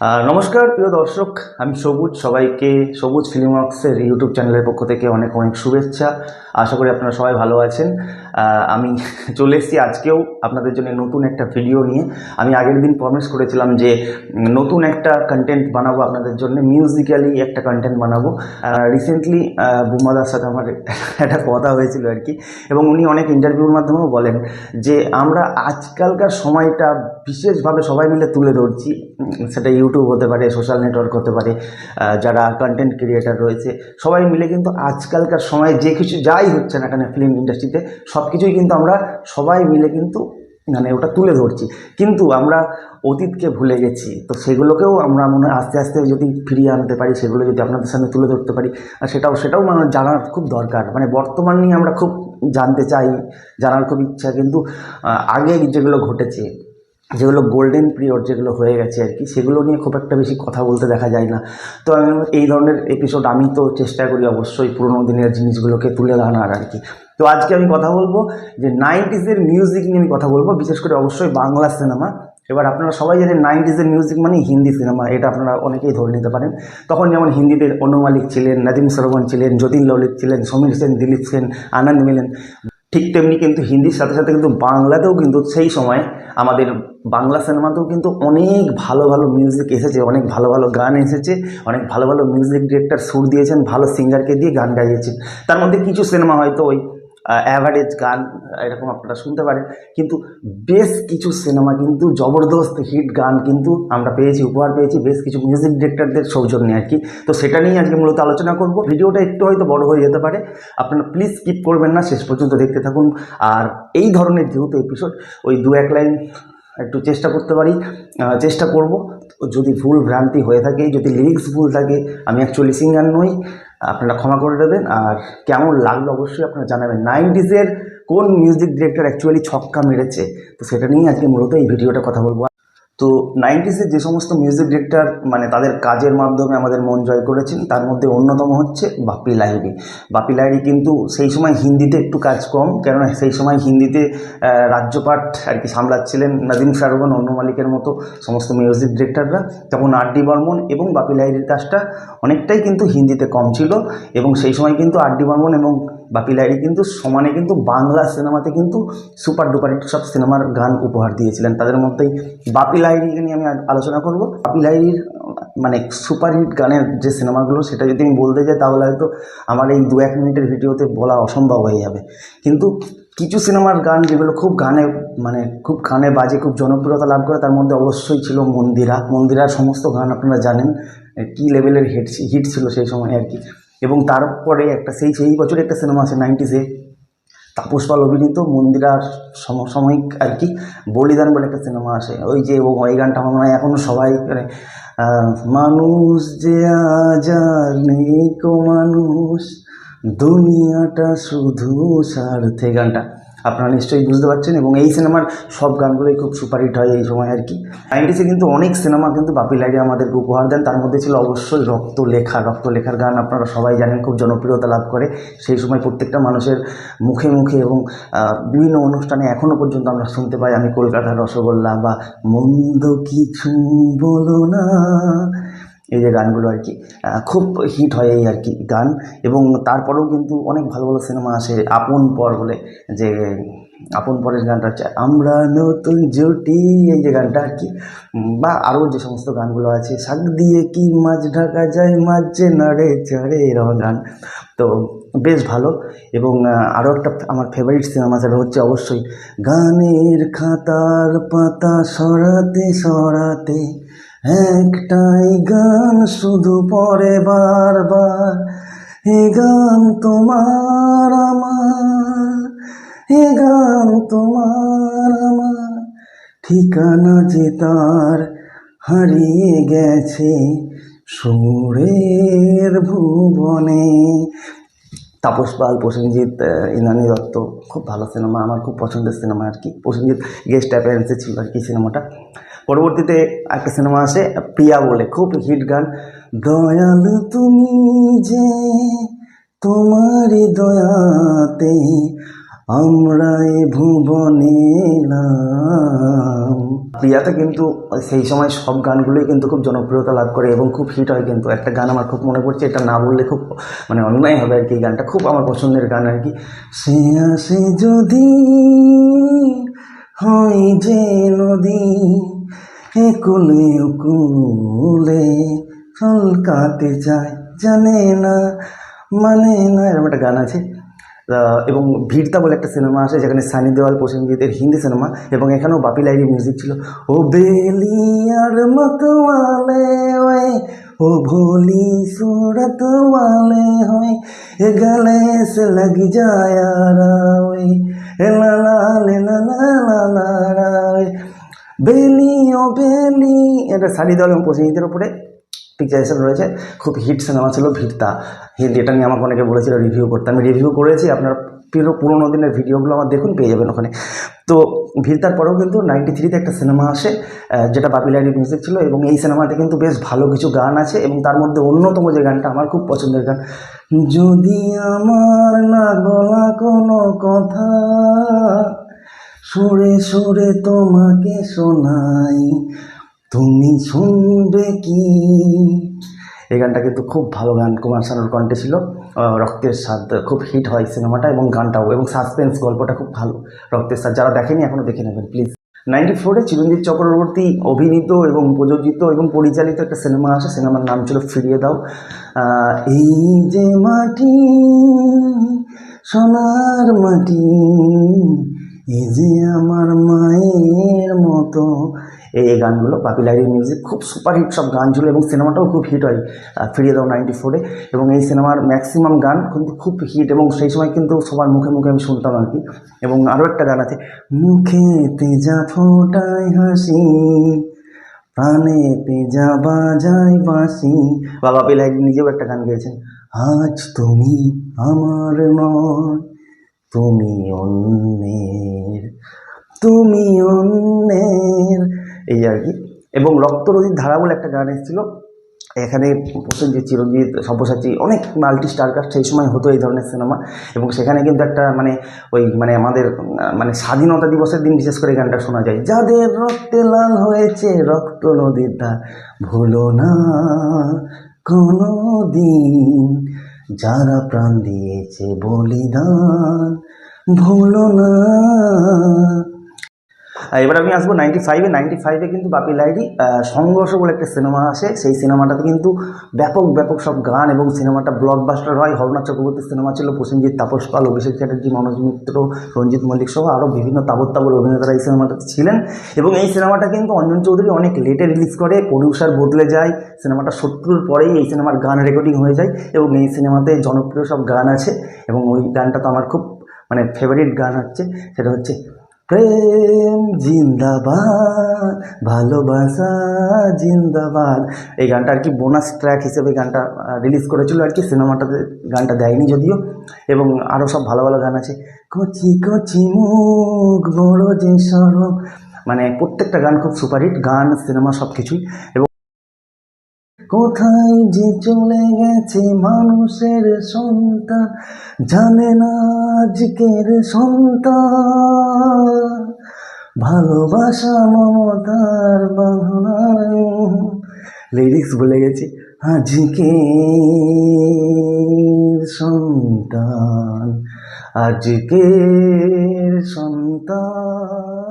নমস্কার, প্রিয় দর্শক। আমি সবুজ, সবাইকে সবুজ ফিল্মওয়ার্কসের ইউটিউব চ্যানেলের পক্ষ থেকে অনেক অনেক শুভেচ্ছা। আশা করি আপনারা সবাই ভালো আছেন। আমি চলে এসেছি আজকেও আপনাদের জন্য নতুন একটা ভিডিও নিয়ে। আমি আগের দিন প্রমিস করেছিলাম যে নতুন একটা কন্টেন্ট বানাবো আপনাদের জন্য মিউজিক্যালি একটা কন্টেন্ট বানাবো। রিসেন্টলি বুমাদার সাথে আমার একটা কথা হয়েছিল আর কি। এবং উনি অনেক ইন্টারভিউর মাধ্যমেও বলেন যে, আমরা আজকালকার সময়টা বিশেষভাবে সবাই মিলে তুলে ধরছি। সেটা ইউটিউব হতে পারে সোশ্যাল নেটওয়ার্ক হতে পারে যারা কন্টেন্ট ক্রিয়েটার রয়েছে, সবাই মিলে কিন্তু আজকালকার সময় যে কিছু যাই হচ্ছে না কেন ফিল্ম ইন্ডাস্ট্রিতে সব কিছুই কিন্তু আমরা সবাই মিলে কিন্তু মানে ওটা তুলে ধরছি। কিন্তু আমরা অতীতকে ভুলে গেছি, তো সেগুলোকেও আমরা মনে আস্তে আস্তে যদি ফিরিয়ে আনতে পারি, সেগুলো যদি আপনাদের সামনে তুলে ধরতে পারি সেটাও সেটাও মানে জানার খুব দরকার। মানে বর্তমান নিয়ে আমরা খুব জানতে চাই, জানার খুব ইচ্ছা, কিন্তু আগে যেগুলো ঘটেছে যেগুলো গোল্ডেন পিরিয়ড যেগুলো হয়ে গেছে আর কি, সেগুলো নিয়ে খুব একটা বেশি কথা বলতে দেখা যায় না। তো আমি এই ধরনের এপিসোড আমি তো চেষ্টা করি অবশ্যই পুরোনো দিনের জিনিসগুলোকে তুলে আনার আর কি। তো আজকে আমি কথা বলব যে নাইনটিসের মিউজিক নিয়ে আমি কথা বলব, বিশেষ করে অবশ্যই বাংলা সিনেমা এবার আপনারা সবাই জানেন নাইনটিসের মিউজিক মানে হিন্দি সিনেমা এটা আপনারা অনেকেই ধরে নিতে পারেন। তখন যেমন হিন্দিতে অনু মালিক ছিলেন, নাদিম সরওয়ান ছিলেন, যতীন ললিত ছিলেন, সমীর সেন, দিলীপ সেন, আনন্দ মিলেন। ঠিক তেমনি কিন্তু হিন্দির সাথে সাথে কিন্তু বাংলাতেও কিন্তু সেই সময় আমাদের বাংলা সিনেমাতেও কিন্তু অনেক ভালো ভালো মিউজিক এসেছে, অনেক ভালো ভালো গান এসেছে, অনেক ভালো ভালো মিউজিক ডিরেক্টর সুর দিয়েছেন, ভালো সিঙ্গারকে দিয়ে গান গাইয়েছে তার মধ্যে কিছু সিনেমা হয়তো ওই অ্যাভারেজ গান এরকম আপনারা শুনতে পারেন। কিন্তু বেশ কিছু সিনেমা কিন্তু জবরদস্ত হিট গান কিন্তু আমরা পেয়েছি, উপহার পেয়েছি, বেশ কিছু মিউজিক ডিরেক্টরদের সৌজন্যে আর কি। তো সেটা নিয়ে আজকে মূলত আলোচনা করব। ভিডিওটা একটু হয়তো বড় হয়ে যেতে পারে। আপনারা প্লিজ স্কিপ করবেন না, শেষ পর্যন্ত দেখতে থাকুন। আর এই ধরনের যেহেতু এপিসোড ওই দু এক লাইন একটু চেষ্টা করতে পারি চেষ্টা করব। যদি ভুল ভ্রান্তি হয়ে থাকে, যদি লিরিক্স ভুল থাকে, আমি অ্যাকচুয়ালি সিঙ্গার নই। আপনারা ক্ষমা করে দেবেন। আর কেমন লাগল অবশ্যই আপনারা জানাবেন। নাইনটিসের কোন মিউজিক ডিরেক্টর অ্যাকচুয়ালি ছক্কা মেরেছে? তো সেটা নিয়েই আজকে মূলত এই ভিডিওটা কথা বলব। তো নাইনটিসের যে সমস্ত মিউজিক ডিরেক্টর মানে তাদের কাজের মাধ্যমে আমাদের মন জয় করেছেন, তার মধ্যে অন্যতম হচ্ছে বাপি লাহিড়ি। বাপি লাহিড়ি কিন্তু সেই সময় হিন্দিতে একটু কাজ কম, কেননা সেই সময় হিন্দিতে রাজ্যপাঠ আর কি সামলাচ্ছিলেন নাদিম শাহরুখান অন্য মালিকের মতো সমস্ত মিউজিক ডিরেক্টররা তখন আর ডি বর্মন এবং বাপি লাহিড়ির কাজটা অনেকটাই কিন্তু হিন্দিতে কম ছিল এবং সেই সময় কিন্তু আর ডি বর্মন এবং বাপি লাহিড়ি কিন্তু সমানে কিন্তু বাংলা সিনেমাতে কিন্তু সুপার ডুপার হিট সব সিনেমার গান উপহার দিয়েছিলেন। তাদের মধ্যেই বাপি লাহিড়িকে নিয়ে আমি আলোচনা করব। বাপি লাহিড়ির মানে সুপারহিট গানের যে সিনেমাগুলো সেটা যদি আমি বলতে যাই, তাহলে হয়তো আমার এই দু এক মিনিটের ভিডিওতে বলা অসম্ভব হয়ে যাবে। কিন্তু কিছু সিনেমার গান যেগুলো খুব গানে মানে খুব গানে বাজে, খুব জনপ্রিয়তা লাভ করে, তার মধ্যে অবশ্যই ছিল মন্দিরা। মন্দিরার সমস্ত গান আপনারা জানেন কী লেভেলের হিট হিট ছিল সেই সময় আর কি। এবং তারপরে একটা সেই সেই বছরে একটা সিনেমা আছে নাইনটিসে তাপস পাল অভিনীত মন্দিরার সমসাময়িক আর কি, বলিদান বলে একটা সিনেমা আসে ওই যে এবং ওই গানটা আমার মনে হয় এখনও সবাই মানে মানুষ যে আজার নেই কো মানুষ, দুনিয়াটা শুধু স্বার্থে গানটা। আপনারা নিশ্চয়ই বুঝতে পারছেন এবং এই সিনেমার সব গানগুলোই খুব সুপারহিট হয় এই সময় আর কি। নাইনটিসে কিন্তু অনেক সিনেমা কিন্তু বাপি লাইডে আমাদেরকে উপহার দেন। তার মধ্যে ছিল অবশ্যই রক্তলেখা। রক্তলেখার গান আপনারা সবাই জানেন, খুব জনপ্রিয়তা লাভ করে। সেই সময় প্রত্যেকটা মানুষের মুখে মুখে এবং বিভিন্ন অনুষ্ঠানে এখনও পর্যন্ত আমরা শুনতে পাই, আমি কলকাতার রসগোল্লা বা মন্দ কিছু বলো না। এই যে গানগুলো আর কি খুব হিট হয় এই আর কি গান। এবং তারপরেও কিন্তু অনেক ভালো ভালো সিনেমা আসে আপন পর বলে যে, আপন পরের গানটা হচ্ছে আমরা নতুন জুটি, এই যে গানটা আর কি। বা আরও যে সমস্ত গানগুলো আছে, শাক দিয়ে কি মাছ ঢাকা যায়, মাছ যে নাড়ে চড়ে, এরকম গান। তো বেশ ভালো। এবং আরও একটা আমার ফেভারিট সিনেমা সেটা হচ্ছে অবশ্যই গানের খাতার পাতা সরাতে সরাতে একটাই গান শুধু পরে বারবার। এ গান তোমার আমার, এ গান তোমার আমার। ঠিকানা যে তার হারিয়ে গেছে সুরের ভুবনে। তাপস পাল, প্রসেনজিৎ ইন্দ্রাণী দত্ত, খুব ভালো সিনেমা, আমার খুব পছন্দের সিনেমা আর কি। প্রসেনজিৎ গেস্ট অ্যাপিয়ারেন্সে ছিল আর কি সিনেমাটা। পরবর্তীতে একটা সিনেমা আসে প্রিয়া বলে, খুব হিট গান। দয়াল তুমি যে তোমারই দয়াতে আমরা এ ভুবনে প্রিয়াতে কিন্তু সেই সময় সব গানগুলোই কিন্তু খুব জনপ্রিয়তা লাভ করে এবং খুব হিট হয় কিন্তু। একটা গান আমার খুব মনে পড়ছে, এটা না বললে খুব মানে অন্যায় হবে আর কি গানটা। খুব আমার পছন্দের গান আর কি। সে আসে যদি হয় যে নদী হেকুলে উকুলে কাতে যায়, জানে না মানে না, এরকম একটা গান আছে। এবং ভিড়তা বলে একটা সিনেমা আছে যেখানে সানি দেওয়াল প্রসেনজিতের হিন্দি সিনেমা, এবং এখানেও বাপি লাইরি মিউজিক ছিল। ও বেলিয়ার মতওয়ালে হয় ও ভোলি সুরতওয়ালে হয় এ গালে সে লগ যায় আর ওই লা লা লা লালা লা রা বেলি ও বেলি। এটা সানি দল এবং প্রসেনজিতের উপরে পিকচারেশন রয়েছে। খুব হিট সিনেমা ছিল ভিড়তা হিন্দি এটা নিয়ে আমাকে অনেকে বলেছিল রিভিউ করতে। আমি রিভিউ করেছি। আপনার পুরো পুরোনো দিনের ভিডিওগুলো আমার দেখুন, পেয়ে যাবেন ওখানে। তো ভিড়তার পরেও কিন্তু নাইনটি থ্রিতে একটা সিনেমা আসে যেটা বাপিলারি মিউজিক ছিল এবং এই সিনেমাতে কিন্তু বেশ ভালো কিছু গান আছে এবং তার মধ্যে অন্যতম যে গানটা আমার খুব পছন্দের গান, যদি আমার না বলা কোনো কথা সুরে সুরে তোমাকে শোনাই। তুমি শুনবে কি? এই গানটা কিন্তু খুব ভালো গান, কুমার শানুর কণ্ঠে ছিল। রক্তের স্বাদ খুব হিট হয় সিনেমাটা এবং গানটাও এবং সাসপেন্স গল্পটা খুব ভালো। রক্তের স্বাদ, যারা দেখেনি এখনও দেখে নেবেন প্লিজ নাইনটি ফোরে চিরঞ্জিত চক্রবর্তী অভিনীত এবং প্রযোজিত এবং পরিচালিত একটা সিনেমা আছে, সিনেমার নাম ছিল ফিরিয়ে দাও। এই যে মাটি, সোনার মাটি এই যে আমার মায়ের মতো। এই গানগুলো বাপি লাইরির মিউজিক খুব সুপার হিট সব গান ছিল এবং সিনেমাটাও খুব হিট হয় ফিরিয়ে দাও নাইনটি ফোরে এবং এই সিনেমার ম্যাক্সিমাম গান কিন্তু খুব হিট এবং সেই সময় কিন্তু সবার মুখে মুখে আমি শুনতাম আর কি। এবং আরও একটা গান আছে মুখে তেজা ফোটায় হাসি, প্রাণেতে তেজা বাজায় বাঁশি। বা বাপি লাইরি নিজেও একটা গান গেয়েছেন, আজ তুমি আমার নয়। তুমি অন্যের তুমি অন্যের। এই আর কি। এবং রক্তরোধীর ধারা বলে একটা গান এসেছিল। এখানে প্রসেনজিৎ চিরঞ্জিত সব্যসাচী অনেক মাল্টি স্টার কাস্ট সেই সময় হতো এই ধরনের সিনেমা। এবং সেখানে কিন্তু একটা মানে ওই মানে আমাদের মানে স্বাধীনতা দিবসের দিন বিশেষ করে গানটা শোনা যায়। যাদের রক্তে লাল হয়েছে রক্ত নদীর ভুলো না কোনো দিন যারা প্রাণ দিয়েছে বলিদান ভুলো না। এবার আমি আসব নাইনটি ফাইভে নাইনটি ফাইভে কিন্তু বাপি লাইরি সংঘর্ষ বলে একটা সিনেমা আসে। সেই সিনেমাটাতে কিন্তু ব্যাপক ব্যাপক সব গান এবং সিনেমাটা ব্লকবাস্টার হয়। হরনাথ চক্রবর্তীর সিনেমা ছিল, প্রসেনজিৎ, তাপস পাল, অভিষেক চ্যাটার্জি, মনোজ মিত্র, রঞ্জিত মল্লিক সহ আরও বিভিন্ন তাবর তাবর অভিনেতারা এই সিনেমাটাতে ছিলেন। এবং এই সিনেমাটা কিন্তু অঞ্জন চৌধুরী অনেক লেটে রিলিজ করে প্রডিউসার বদলে যায়। সিনেমাটা শত্রুর পরেই এই সিনেমার গান রেকর্ডিং হয়ে যায় এবং এই সিনেমাতে জনপ্রিয় সব গান আছে। এবং ওই গানটা তো আমার খুব মানে ফেভারিট গান হচ্ছে, সেটা হচ্ছে প্রেম জিন্দাবাদ, ভালোবাসা জিন্দাবাদ। এই গানটা আর কি বোনাস ট্র্যাক হিসেবে গানটা রিলিজ করেছিল আর কি, সিনেমাটাতে গানটা দেয়নি যদিও, এবং আরও সব ভালো ভালো গান আছে। কচি কচি মুখ, বড় যে সরব মানে প্রত্যেকটা গান খুব সুপারহিট গান, সিনেমা সব কিছুই এবং কোথায় যে চলে গেছে মানুষের সন্তান জানে না আজকের সন্তান ভালোবাসা মমতার বাঁধনার লিরিক্স বলে গেছি। আজকে সন্তান, আজকের সন্তান।